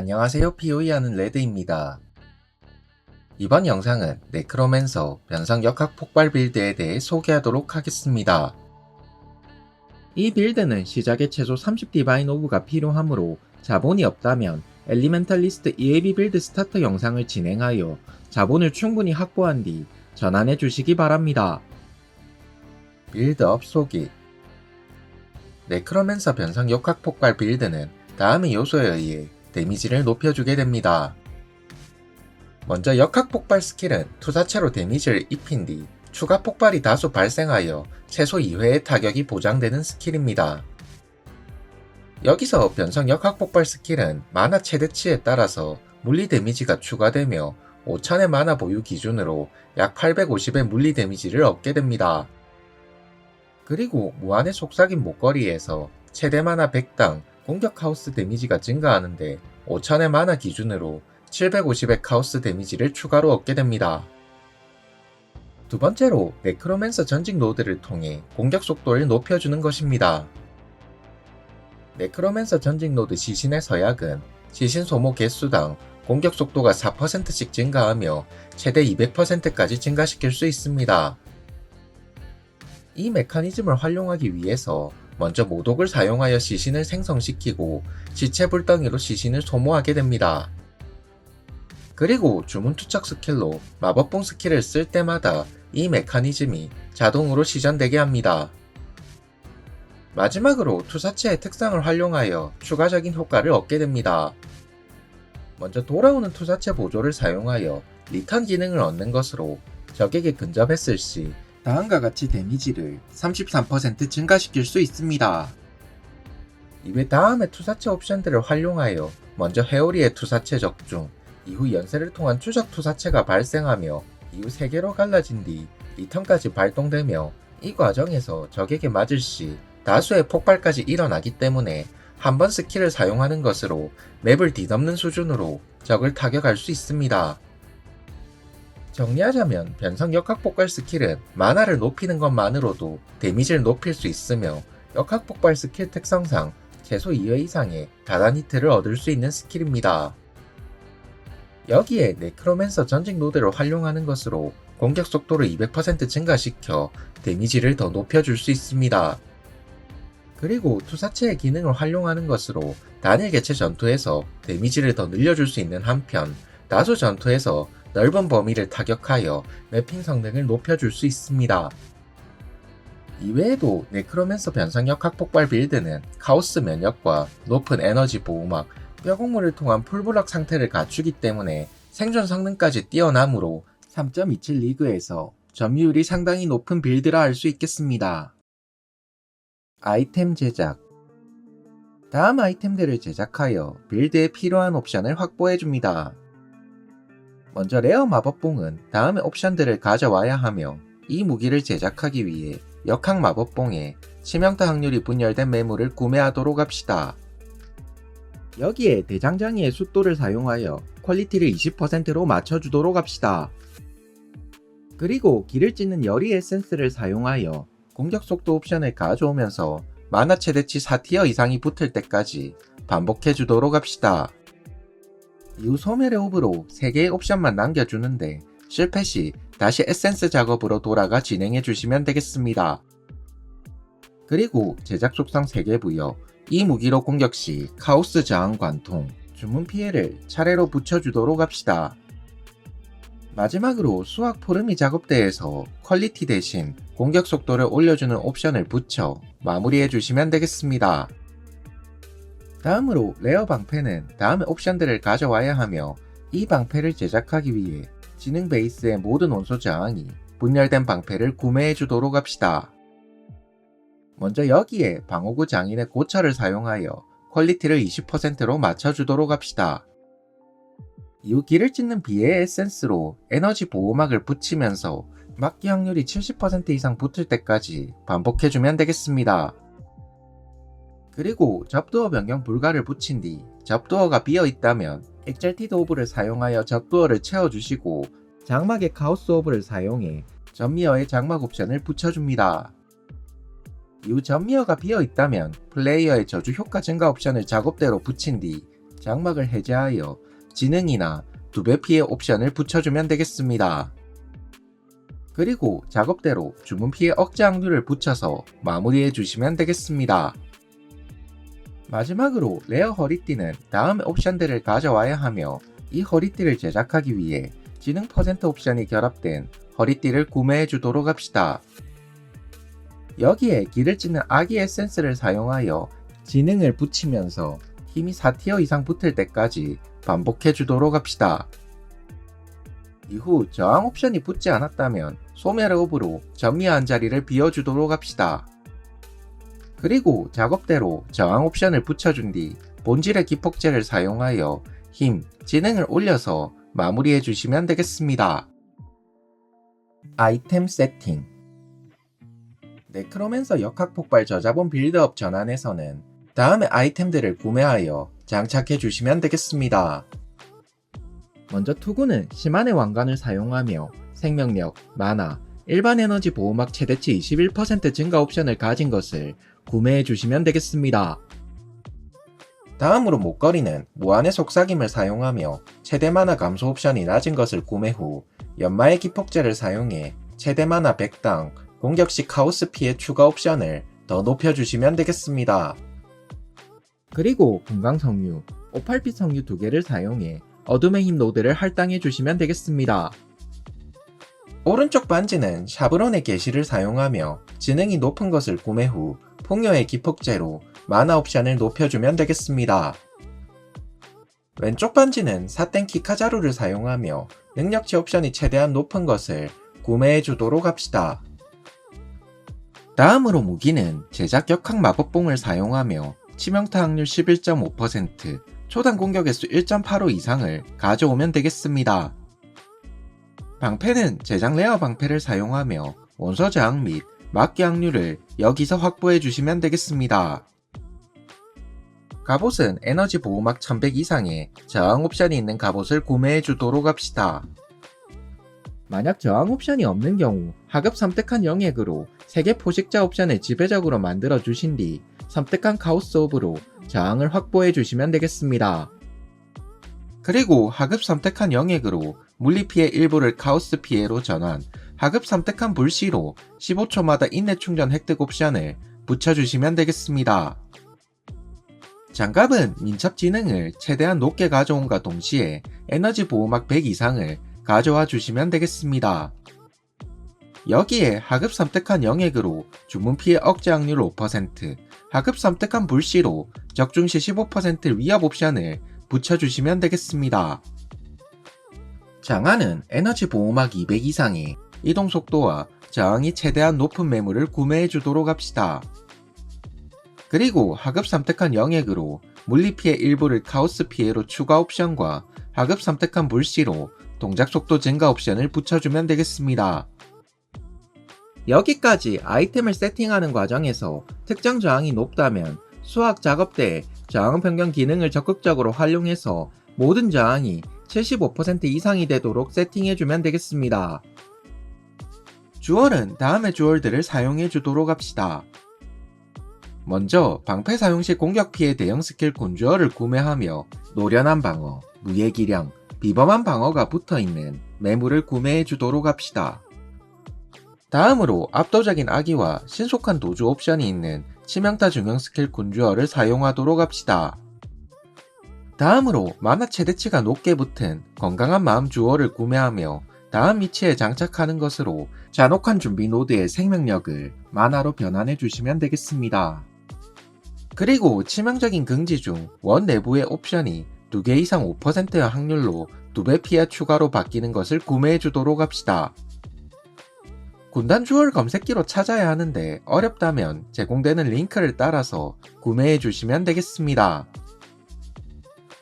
안녕하세요 POE하는 레드입니다. 이번 영상은 네크로맨서 변성 역학 폭발 빌드에 대해 소개하도록 하겠습니다. 이 빌드는 시작에 최소 30 디바인 오브가 필요하므로 자본이 없다면 엘리멘탈리스트 EAB 빌드 스타터 영상을 진행하여 자본을 충분히 확보한 뒤 전환해 주시기 바랍니다. 빌드업 소개 네크로맨서 변성 역학 폭발 빌드는 다음의 요소에 의해 데미지를 높여주게 됩니다. 먼저 역학 폭발 스킬은 투사체로 데미지를 입힌 뒤 추가 폭발이 다수 발생하여 최소 2회의 타격이 보장되는 스킬입니다. 여기서 변성 역학 폭발 스킬은 마나 최대치에 따라서 물리 데미지가 추가되며 5000의 마나 보유 기준으로 약 850의 물리 데미지를 얻게 됩니다. 그리고 무한의 속삭임 목걸이에서 최대 마나 100당 공격 하우스 데미지가 증가하는데 5000의 마나 기준으로 750의 카우스 데미지를 추가로 얻게 됩니다. 두 번째로 네크로맨서 전직 노드를 통해 공격 속도를 높여주는 것입니다. 네크로맨서 전직 노드 시신의 서약은 시신 소모 개수당 공격 속도가 4%씩 증가하며 최대 200%까지 증가시킬 수 있습니다. 이 메커니즘을 활용하기 위해서 먼저 모독을 사용하여 시신을 생성시키고 시체 불덩이로 시신을 소모하게 됩니다. 그리고 주문 투척 스킬로 마법봉 스킬을 쓸 때마다 이 메커니즘이 자동으로 시전되게 합니다. 마지막으로 투사체의 특성을 활용하여 추가적인 효과를 얻게 됩니다. 먼저 돌아오는 투사체 보조를 사용하여 리턴 기능을 얻는 것으로 적에게 근접했을 시 다음과 같이 데미지를 33% 증가시킬 수 있습니다. 이외 다음의 투사체 옵션들을 활용하여 먼저 회오리의 투사체 적중, 이후 연쇄를 통한 추적 투사체가 발생하며 이후 3개로 갈라진 뒤 리턴까지 발동되며 이 과정에서 적에게 맞을 시 다수의 폭발까지 일어나기 때문에 한 번 스킬을 사용하는 것으로 맵을 뒤덮는 수준으로 적을 타격할 수 있습니다. 정리하자면 변성 역학 폭발 스킬은 만화를 높이는 것만으로도 데미지를 높일 수 있으며 역학 폭발 스킬 특성상 최소 2회 이상의 다단 히트를 얻을 수 있는 스킬입니다. 여기에 네크로맨서 전직 노드를 활용하는 것으로 공격 속도를 200% 증가시켜 데미지를 더 높여줄 수 있습니다. 그리고 투사체의 기능을 활용하는 것으로 단일 개체 전투에서 데미지를 더 늘려줄 수 있는 한편 다수 전투에서 넓은 범위를 타격하여 맵핑 성능을 높여줄 수 있습니다. 이외에도 네크로맨서 변성역 학폭발 빌드는 카오스 면역과 높은 에너지 보호막, 뼈곡물을 통한 풀블럭 상태를 갖추기 때문에 생존 성능까지 뛰어나므로 3.27 리그에서 점유율이 상당히 높은 빌드라 할 수 있겠습니다. 아이템 제작 다음 아이템들을 제작하여 빌드에 필요한 옵션을 확보해줍니다. 먼저 레어 마법봉은 다음의 옵션들을 가져와야 하며 이 무기를 제작하기 위해 역학 마법봉에 치명타 확률이 분열된 매물을 구매하도록 합시다. 여기에 대장장이의 숫도를 사용하여 퀄리티를 20%로 맞춰주도록 합시다. 그리고 길을 찢는 열이 에센스를 사용하여 공격 속도 옵션을 가져오면서 마나 최대치 4티어 이상이 붙을 때까지 반복해 주도록 합시다. 이후 소멸의 옵으로 3개의 옵션만 남겨주는데 실패 시 다시 에센스 작업으로 돌아가 진행해 주시면 되겠습니다. 그리고 제작 속성 3개 부여 이 무기로 공격 시 카오스 저항 관통, 주문 피해를 차례로 붙여주도록 합시다. 마지막으로 수학 포르미 작업대에서 퀄리티 대신 공격 속도를 올려주는 옵션을 붙여 마무리해 주시면 되겠습니다. 다음으로 레어 방패는 다음의 옵션들을 가져와야 하며 이 방패를 제작하기 위해 지능 베이스의 모든 원소 저항이 분열된 방패를 구매해 주도록 합시다. 먼저 여기에 방어구 장인의 고철을 사용하여 퀄리티를 20%로 맞춰주도록 합시다. 이후 길을 찢는 비의 에센스로 에너지 보호막을 붙이면서 막기 확률이 70% 이상 붙을 때까지 반복해주면 되겠습니다. 그리고 접두어 변경 불가를 붙인 뒤 접두어가 비어 있다면 엑젤티드 오브를 사용하여 접두어를 채워주시고 장막의 카오스 오브를 사용해 전미어의 장막 옵션을 붙여줍니다. 이후 전미어가 비어 있다면 플레이어의 저주 효과 증가 옵션을 작업대로 붙인 뒤 장막을 해제하여 지능이나 두배 피해 옵션을 붙여주면 되겠습니다. 그리고 작업대로 주문 피해 억제 확률을 붙여서 마무리해 주시면 되겠습니다. 마지막으로 레어 허리띠는 다음 옵션들을 가져와야 하며 이 허리띠를 제작하기 위해 지능 퍼센트 옵션이 결합된 허리띠를 구매해 주도록 합시다. 여기에 길을 찌는 아기 에센스를 사용하여 지능을 붙이면서 힘이 4티어 이상 붙을 때까지 반복해 주도록 합시다. 이후 저항 옵션이 붙지 않았다면 소멸업으로 전미한 자리를 비워주도록 합시다. 그리고 작업대로 저항 옵션을 붙여준 뒤 본질의 기폭제를 사용하여 힘, 지능을 올려서 마무리해 주시면 되겠습니다. 아이템 세팅 네크로맨서 역학폭발 저자본 빌드업 전환에서는 다음의 아이템들을 구매하여 장착해 주시면 되겠습니다. 먼저 투구는 시만의 왕관을 사용하며 생명력, 만화, 일반 에너지 보호막 최대치 21% 증가 옵션을 가진 것을 구매해 주시면 되겠습니다. 다음으로 목걸이는 무한의 속삭임을 사용하며 최대 만화 감소 옵션이 낮은 것을 구매 후 연마의 기폭제를 사용해 최대 만화 100당 공격 시 카오스 피해 추가 옵션을 더 높여주시면 되겠습니다. 그리고 금강 성유, 오팔빛 성유 두 개를 사용해 어둠의 힘 노드를 할당해 주시면 되겠습니다. 오른쪽 반지는 샤브론의 게시를 사용하며 지능이 높은 것을 구매 후 풍요의 기폭제로 마나 옵션을 높여주면 되겠습니다. 왼쪽 반지는 사땡 키 카자루를 사용하며 능력치 옵션이 최대한 높은 것을 구매해 주도록 합시다. 다음으로 무기는 제작 역학 마법봉을 사용하며 치명타 확률 11.5%, 초당 공격 횟수 1.85 이상을 가져오면 되겠습니다. 방패는 제작 레어 방패를 사용하며 저항 및 막기 확률을 여기서 확보해 주시면 되겠습니다. 갑옷은 에너지 보호막 1100 이상의 저항 옵션이 있는 갑옷을 구매해 주도록 합시다. 만약 저항 옵션이 없는 경우 하급 섬뜩한 영액으로 세계 포식자 옵션을 지배적으로 만들어 주신 뒤 섬뜩한 카오스 오브로 저항을 확보해 주시면 되겠습니다. 그리고 하급 선택한 영액으로 물리 피해 일부를 카오스 피해로 전환, 하급 선택한 불시로 15초마다 인내 충전 획득 옵션을 붙여주시면 되겠습니다. 장갑은 민첩 지능을 최대한 높게 가져온과 동시에 에너지 보호막 100 이상을 가져와 주시면 되겠습니다. 여기에 하급 선택한 영액으로 주문 피해 억제 확률 5%, 하급 선택한 불시로 적중시 15% 위협 옵션을 붙여주시면 되겠습니다. 장화는 에너지 보호막 200 이상의 이동 속도와 저항이 최대한 높은 매물을 구매해 주도록 합시다. 그리고 하급 선택한 영액으로 물리 피해 일부를 카오스 피해로 추가 옵션과 하급 선택한 불시로 동작 속도 증가 옵션을 붙여주면 되겠습니다. 여기까지 아이템을 세팅하는 과정에서 특정 저항이 높다면 수학 작업대에 저항 변경 기능을 적극적으로 활용해서 모든 저항이 75% 이상이 되도록 세팅해주면 되겠습니다. 주얼은 다음의 주얼들을 사용해 주도록 합시다. 먼저 방패 사용 시 공격 피해 대형 스킬 곤주얼을 구매하며 노련한 방어, 무예 기량, 비범한 방어가 붙어있는 매물을 구매해 주도록 합시다. 다음으로 압도적인 아기와 신속한 도주 옵션이 있는 치명타 중형 스킬 군주어를 사용하도록 합시다. 다음으로 만화 최대치가 높게 붙은 건강한 마음 주어를 구매하며 다음 위치에 장착하는 것으로 잔혹한 준비 노드의 생명력을 만화로 변환해 주시면 되겠습니다. 그리고 치명적인 긍지 중 원 내부의 옵션이 2개 이상 5%의 확률로 2배 피해 추가로 바뀌는 것을 구매해 주도록 합시다. 군단 주얼 검색기로 찾아야 하는데 어렵다면 제공되는 링크를 따라서 구매해 주시면 되겠습니다.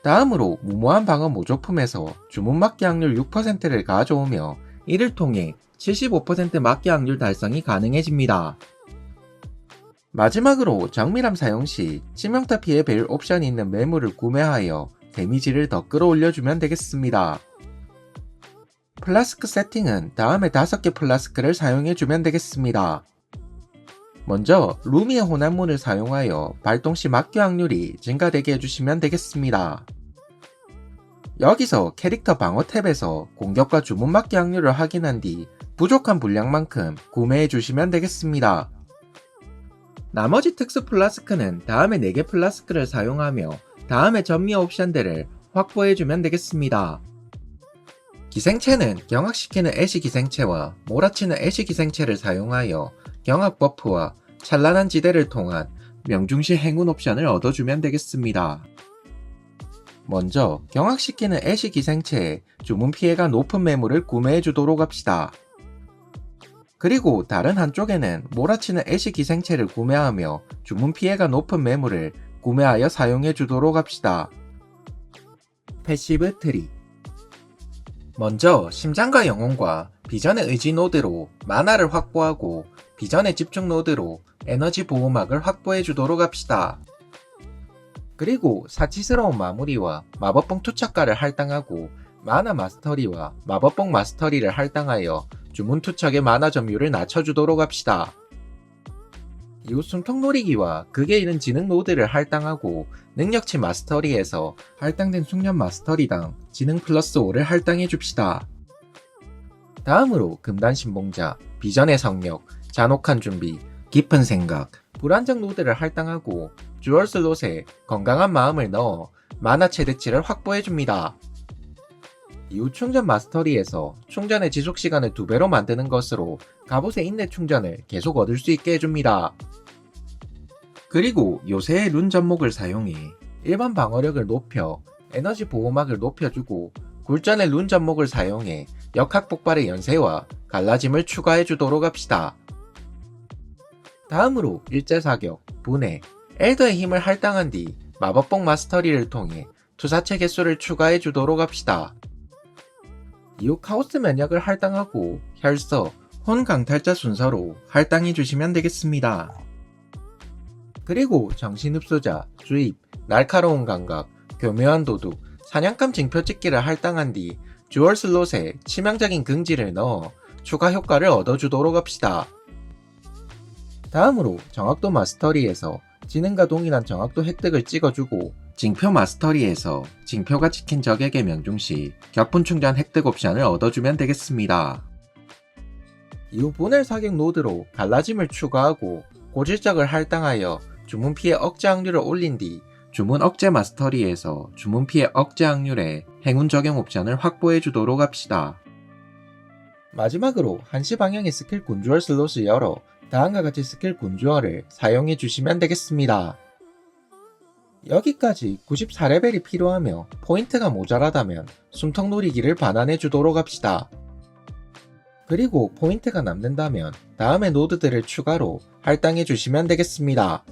다음으로 무모한 방어 모조품에서 주문 막기 확률 6%를 가져오며 이를 통해 75% 막기 확률 달성이 가능해집니다. 마지막으로 정밀함 사용 시 치명타 피해 배율 옵션이 있는 매물을 구매하여 데미지를 더 끌어올려주면 되겠습니다. 플라스크 세팅은 다음에 5개 플라스크를 사용해주면 되겠습니다. 먼저 루미의 혼합문을 사용하여 발동 시 막기 확률이 증가되게 해주시면 되겠습니다. 여기서 캐릭터 방어 탭에서 공격과 주문 막기 확률을 확인한 뒤 부족한 분량만큼 구매해 주시면 되겠습니다. 나머지 특수 플라스크는 다음에 4개 플라스크를 사용하며 다음에 전미 옵션들을 확보해 주면 되겠습니다. 기생체는 경악시키는 애쉬 기생체와 몰아치는 애쉬 기생체를 사용하여 경악 버프와 찬란한 지대를 통한 명중시 행운 옵션을 얻어주면 되겠습니다. 먼저 경악시키는 애쉬 기생체에 주문 피해가 높은 매물을 구매해 주도록 합시다. 그리고 다른 한쪽에는 몰아치는 애쉬 기생체를 구매하며 주문 피해가 높은 매물을 구매하여 사용해 주도록 합시다. 패시브 트리 먼저 심장과 영혼과 비전의 의지 노드로 만화를 확보하고 비전의 집중 노드로 에너지 보호막을 확보해 주도록 합시다. 그리고 사치스러운 마무리와 마법봉 투척가를 할당하고 만화 마스터리와 마법봉 마스터리를 할당하여 주문 투척의 만화 점유를 낮춰주도록 합시다. 이후 숨통 노리기와 극에 이른 지능 노드를 할당하고 능력치 마스터리에서 할당된 숙련 마스터리당 지능 플러스 5를 할당해 줍시다. 다음으로 금단 신봉자, 비전의 성력, 잔혹한 준비, 깊은 생각, 불안정 노드를 할당하고 주얼 슬롯에 건강한 마음을 넣어 만화 최대치를 확보해 줍니다. 이후 충전 마스터리에서 충전의 지속 시간을 두 배로 만드는 것으로 갑옷의 인내 충전을 계속 얻을 수 있게 해줍니다. 그리고 요새의 룬 접목을 사용해 일반 방어력을 높여 에너지 보호막을 높여주고 굴전의 룬 접목을 사용해 역학 폭발의 연세와 갈라짐을 추가해 주도록 합시다. 다음으로 일제 사격, 분해, 엘더의 힘을 할당한 뒤 마법봉 마스터리를 통해 투사체 개수를 추가해 주도록 합시다. 이후 카오스 면역을 할당하고 혈서, 혼 강탈자 순서로 할당해 주시면 되겠습니다. 그리고 정신흡수자, 주입, 날카로운 감각, 교묘한 도둑, 사냥감 징표 찍기를 할당한 뒤 주얼 슬롯에 치명적인 긍지를 넣어 추가 효과를 얻어주도록 합시다. 다음으로 정확도 마스터리에서 지능과 동일한 정확도 획득을 찍어주고 징표 마스터리에서 징표가 찍힌 적에게 명중 시 격분 충전 획득 옵션을 얻어주면 되겠습니다. 이후 분할 사격 노드로 갈라짐을 추가하고 고질적을 할당하여 주문 피해 억제 확률을 올린 뒤 주문 억제 마스터리에서 주문 피해 억제 확률에 행운 적용 옵션을 확보해 주도록 합시다. 마지막으로 한시 방향의 스킬 군주얼 슬롯을 열어 다음과 같이 스킬 군주얼을 사용해 주시면 되겠습니다. 여기까지 94레벨이 필요하며 포인트가 모자라다면 숨통 놀이기를 반환해 주도록 합시다. 그리고 포인트가 남는다면 다음의 노드들을 추가로 할당해 주시면 되겠습니다.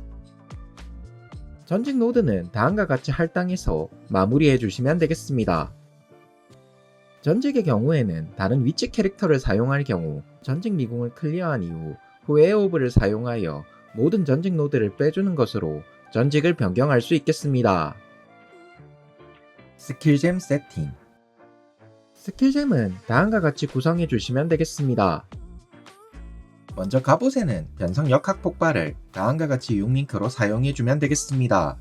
전직 노드는 다음과 같이 할당해서 마무리해 주시면 되겠습니다. 전직의 경우에는 다른 위치 캐릭터를 사용할 경우 전직 미궁을 클리어한 이후 후에 오브를 사용하여 모든 전직 노드를 빼주는 것으로 전직을 변경할 수 있겠습니다. 스킬잼 세팅 스킬잼은 다음과 같이 구성해 주시면 되겠습니다. 먼저 갑옷에는 변성 역학 폭발을 다음과 같이 6링크로 사용해 주면 되겠습니다.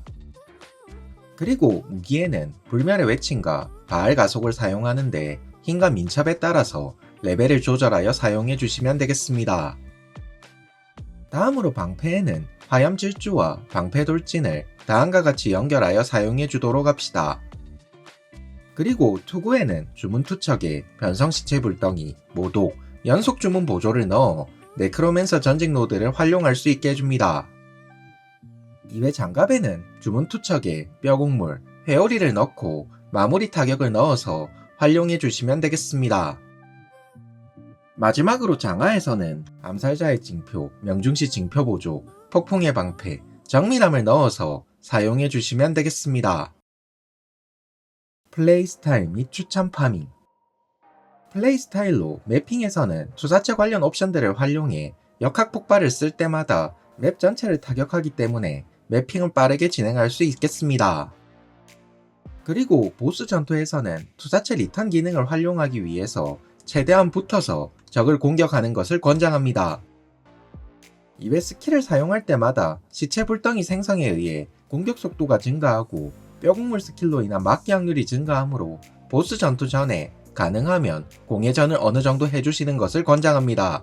그리고 무기에는 불멸의 외침과 바알 가속을 사용하는데 힘과 민첩에 따라서 레벨을 조절하여 사용해 주시면 되겠습니다. 다음으로 방패에는 화염 질주와 방패 돌진을 다음과 같이 연결하여 사용해 주도록 합시다. 그리고 투구에는 주문 투척에 변성 시체 불덩이, 모독, 연속 주문 보조를 넣어 네크로맨서 전직 노드를 활용할 수 있게 해줍니다. 이외 장갑에는 주문 투척에 뼈곡물, 회오리를 넣고 마무리 타격을 넣어서 활용해 주시면 되겠습니다. 마지막으로 장화에서는 암살자의 징표, 명중시 징표 보조, 폭풍의 방패, 정밀함을 넣어서 사용해 주시면 되겠습니다. 플레이 스타일 및 추천 파밍 플레이 스타일로 매핑에서는 투사체 관련 옵션들을 활용해 역학 폭발을 쓸 때마다 맵 전체를 타격하기 때문에 매핑을 빠르게 진행할 수 있겠습니다. 그리고 보스 전투에서는 투사체 리턴 기능을 활용하기 위해서 최대한 붙어서 적을 공격하는 것을 권장합니다. 이외 스킬을 사용할 때마다 시체 불덩이 생성에 의해 공격 속도가 증가하고 뼈국물 스킬로 인한 막기 확률이 증가하므로 보스 전투 전에 가능하면 공회전을 어느 정도 해주시는 것을 권장합니다.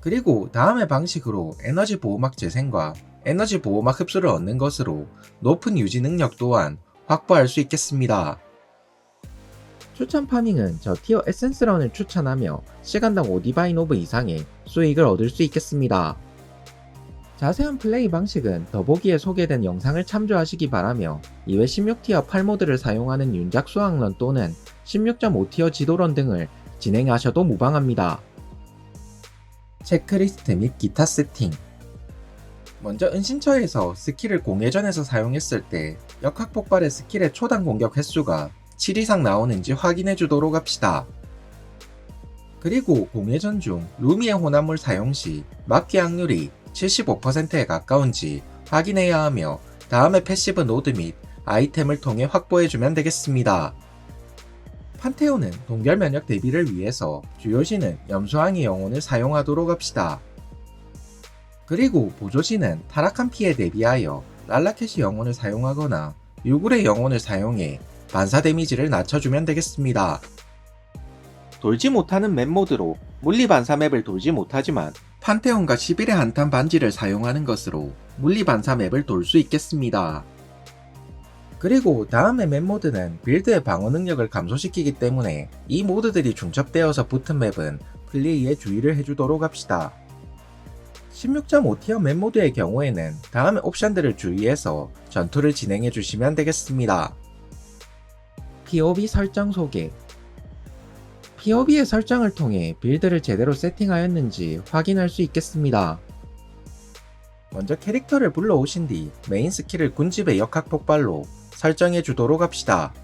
그리고 다음의 방식으로 에너지 보호막 재생과 에너지 보호막 흡수를 얻는 것으로 높은 유지 능력 또한 확보할 수 있겠습니다. 추천 파밍은 저 티어 에센스런을 추천하며 시간당 5디바인 오브 이상의 수익을 얻을 수 있겠습니다. 자세한 플레이 방식은 더보기에 소개된 영상을 참조하시기 바라며 이외 16티어 8모드를 사용하는 윤작 수학론 또는 16.5티어 지도론 등을 진행하셔도 무방합니다. 체크리스트 및 기타 세팅 먼저 은신처에서 스킬을 공회전에서 사용했을 때 역학 폭발의 스킬의 초당 공격 횟수가 7 이상 나오는지 확인해 주도록 합시다. 그리고 공회전 중 루미의 혼합물 사용 시 막기 확률이 75%에 가까운지 확인해야 하며 다음에 패시브 노드 및 아이템을 통해 확보해주면 되겠습니다. 판테온은 동결 면역 대비를 위해서 주요시는 염소항의 영혼을 사용하도록 합시다. 그리고 보조시는 타락한 피해 대비하여 랄라켓이 영혼을 사용하거나 유굴의 영혼을 사용해 반사 데미지를 낮춰주면 되겠습니다. 돌지 못하는 맵 모드로 물리 반사 맵을 돌지 못하지만 판테온과 11의 한탄 반지를 사용하는 것으로 물리 반사 맵을 돌 수 있겠습니다. 그리고 다음의 맵 모드는 빌드의 방어 능력을 감소시키기 때문에 이 모드들이 중첩되어서 붙은 맵은 플레이에 주의를 해주도록 합시다. 16.5티어 맵 모드의 경우에는 다음의 옵션들을 주의해서 전투를 진행해 주시면 되겠습니다. POB 설정 소개 POB의 설정을 통해 빌드를 제대로 세팅하였는지 확인할 수 있겠습니다. 먼저 캐릭터를 불러오신 뒤 메인 스킬을 군집의 역학 폭발로 설정해 주도록 합시다.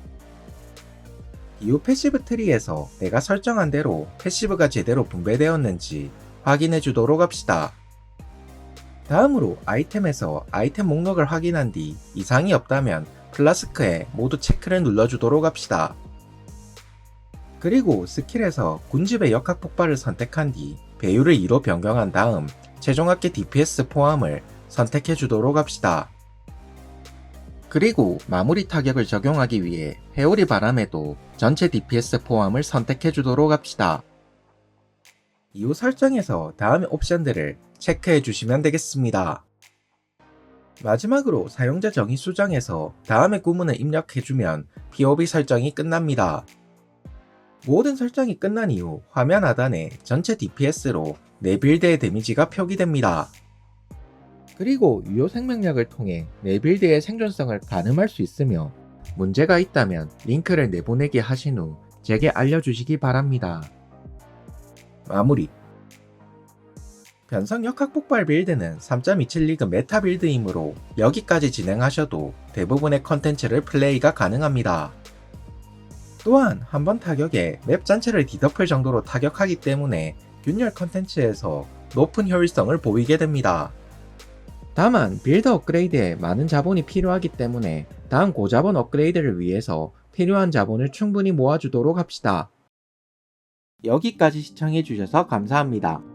이후 패시브 트리에서 내가 설정한 대로 패시브가 제대로 분배되었는지 확인해 주도록 합시다. 다음으로 아이템에서 아이템 목록을 확인한 뒤 이상이 없다면 플라스크에 모두 체크를 눌러주도록 합시다. 그리고 스킬에서 군집의 역학 폭발을 선택한 뒤 배율을 2로 변경한 다음 최종 합계 DPS 포함을 선택해 주도록 합시다. 그리고 마무리 타격을 적용하기 위해 회오리 바람에도 전체 DPS 포함을 선택해 주도록 합시다. 이후 설정에서 다음의 옵션들을 체크해 주시면 되겠습니다. 마지막으로 사용자 정의 수정에서 다음의 구문을 입력해주면 POB 설정이 끝납니다. 모든 설정이 끝난 이후 화면 하단에 전체 DPS로 내 빌드의 데미지가 표기됩니다. 그리고 유효 생명력을 통해 내 빌드의 생존성을 가늠할 수 있으며 문제가 있다면 링크를 내보내게 하신 후 제게 알려주시기 바랍니다. 마무리 변성 역학 폭발 빌드는 3.27 리그 메타 빌드이므로 여기까지 진행하셔도 대부분의 컨텐츠를 플레이가 가능합니다. 또한 한 번 타격에 맵 전체를 뒤덮을 정도로 타격하기 때문에 균열 컨텐츠에서 높은 효율성을 보이게 됩니다. 다만 빌드 업그레이드에 많은 자본이 필요하기 때문에 다음 고자본 업그레이드를 위해서 필요한 자본을 충분히 모아주도록 합시다. 여기까지 시청해주셔서 감사합니다.